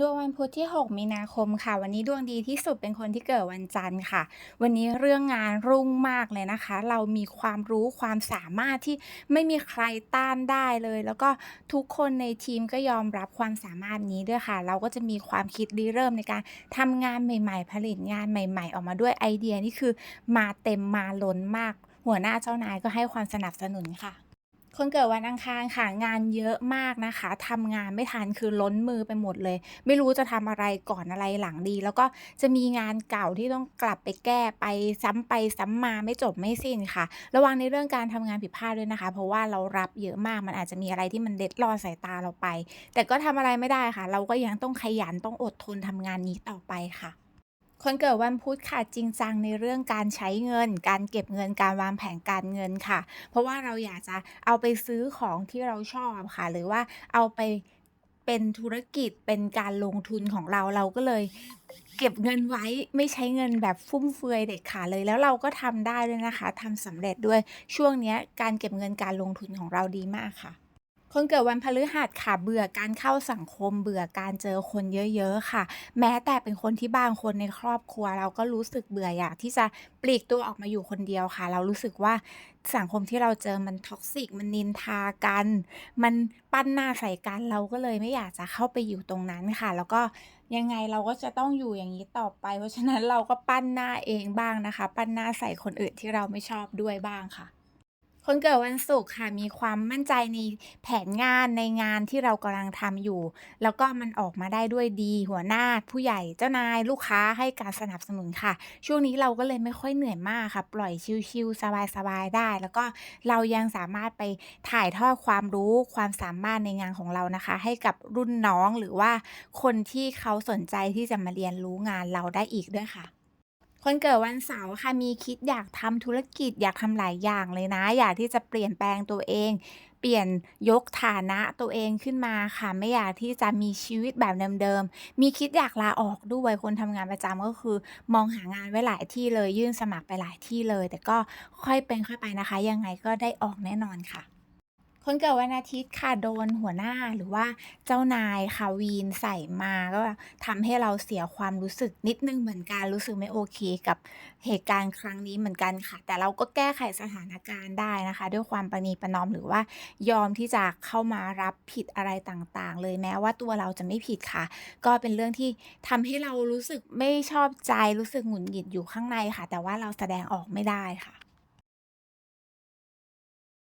ดวงวันพุธที่ 6 มีนาคมค่ะ วันนี้ดวงดีที่สุดเป็นคนที่เกิดวันจันทร์ค่ะ วันนี้เรื่องงานรุ่งมากเลยนะคะ เรามีความรู้ความสามารถที่ไม่มีใครต้านได้เลย แล้วก็ทุกคนในทีมก็ยอมรับความสามารถนี้ด้วยค่ะ เราก็จะมีความคิดริเริ่มในการทำงานใหม่ ๆ ผลิตงานใหม่ ๆ ออกมาด้วยไอเดียนี่คือมาเต็มมาล้นมาก หัวหน้าเจ้านายก็ให้ความสนับสนุนค่ะ คนเกิดวันอังคารค่ะงานเยอะมากนะคะทำงานไม่ทันคือล้นมือไปหมดเลย ไม่รู้จะทำอะไรก่อนอะไรหลังดี แล้วก็จะมีงานเก่าที่ต้องกลับไปแก้ไปซ้ำไปซ้ำมาไม่จบไม่สิ้นค่ะ ระวังในเรื่องการทำงานผิดพลาดด้วยนะคะ เพราะว่าเรารับเยอะมากมันอาจจะมีอะไรที่มันเด็ดลอดสายตาเราไป แต่ก็ทำอะไรไม่ได้ค่ะ เราก็ยังต้องขยันต้องอดทนทำงานนี้ต่อไปค่ะ คนเกิดวันพุธค่ะจริงจังในเรื่องการใช้เงิน การเก็บเงินการวางแผนการเงินค่ะ เพราะว่าเราอยากจะเอาไปซื้อของที่เราชอบค่ะ หรือว่าเอาไปเป็นธุรกิจเป็นการลงทุนของเราเราก็เลยเก็บเงินไว้ไม่ใช้เงินแบบฟุ่มเฟือยเด็ดขาดเลยแล้วเราก็ทำได้ด้วยนะคะทำสำเร็จด้วยช่วงเนี้ยการเก็บเงินการลงทุนของเราดีมากค่ะ คนเกิดวันพฤหัสค่ะเบื่อการเข้าสังคมเบื่อการเจอคนเยอะๆค่ะ แม้แต่เป็นคนที่บางคนในครอบครัว เราก็รู้สึกเบื่ออยากที่จะปลีกตัวออกมาอยู่คนเดียวค่ะ เรารู้สึกว่าสังคมที่เราเจอมัน toxic มันนินทากัน มันปั้นหน้าใส่กันเราก็เลยไม่อยากจะเข้าไปอยู่ตรงนั้นค่ะ แล้วก็ยังไงเราก็จะต้องอยู่อย่างนี้ต่อไป เพราะฉะนั้นเราก็ปั้นหน้าเองบ้างนะคะ ปั้นหน้าใส่คนอื่นที่เราไม่ชอบด้วยบ้างค่ะ คนเกิดวันศุกร์ค่ะมีความมั่นใจในแผนงานในงานที่เรากำลังทำอยู่ แล้วก็มันออกมาได้ด้วยดี หัวหน้าผู้ใหญ่เจ้านายลูกค้าให้การสนับสนุนค่ะ ช่วงนี้เราก็เลยไม่ค่อยเหนื่อยมากค่ะ ปล่อยชิลๆสบายๆได้ แล้วก็เรายังสามารถไปถ่ายทอดความรู้ความสามารถในงานของเรานะคะ ให้กับรุ่นน้องหรือว่าคนที่เขาสนใจที่จะมาเรียนรู้งานเราได้อีกด้วยค่ะ คนเกิดวันเสาร์ค่ะมีคิดอยากทำธุรกิจอยากทำหลายอย่างเลยนะ อยากที่จะเปลี่ยนแปลงตัวเอง เปลี่ยนยกฐานะตัวเองขึ้นมาค่ะ ไม่อยากที่จะมีชีวิตแบบเดิมๆมีคิดอยากลาออกด้วยคนทำงานประจำก็คือ มองหางานไว้หลายที่เลยยื่นสมัครไปหลายที่เลย แต่ก็ค่อยเป็นค่อยไปนะคะ ยังไงก็ได้ออกแน่นอนค่ะ คนเกิดวันอาทิตย์ค่ะโดนหัวหน้าหรือว่าเจ้านายค่ะวีนใส่มาก็ทำให้เราเสียความรู้สึกนิดนึงเหมือนกันรู้สึกไม่โอเคกับเหตุการณ์ครั้งนี้เหมือนกันค่ะ แต่เราก็แก้ไขสถานการณ์ได้นะคะ ด้วยความประนีประนอมหรือว่ายอมที่จะเข้ามารับผิดอะไรต่างๆ เลยแม้ว่าตัวเราจะไม่ผิดค่ะ ก็เป็นเรื่องที่ทำให้เรารู้สึกไม่ชอบใจรู้สึกหงุดหงิดอยู่ข้างในค่ะ แต่ว่าเราแสดงออกไม่ได้ค่ะ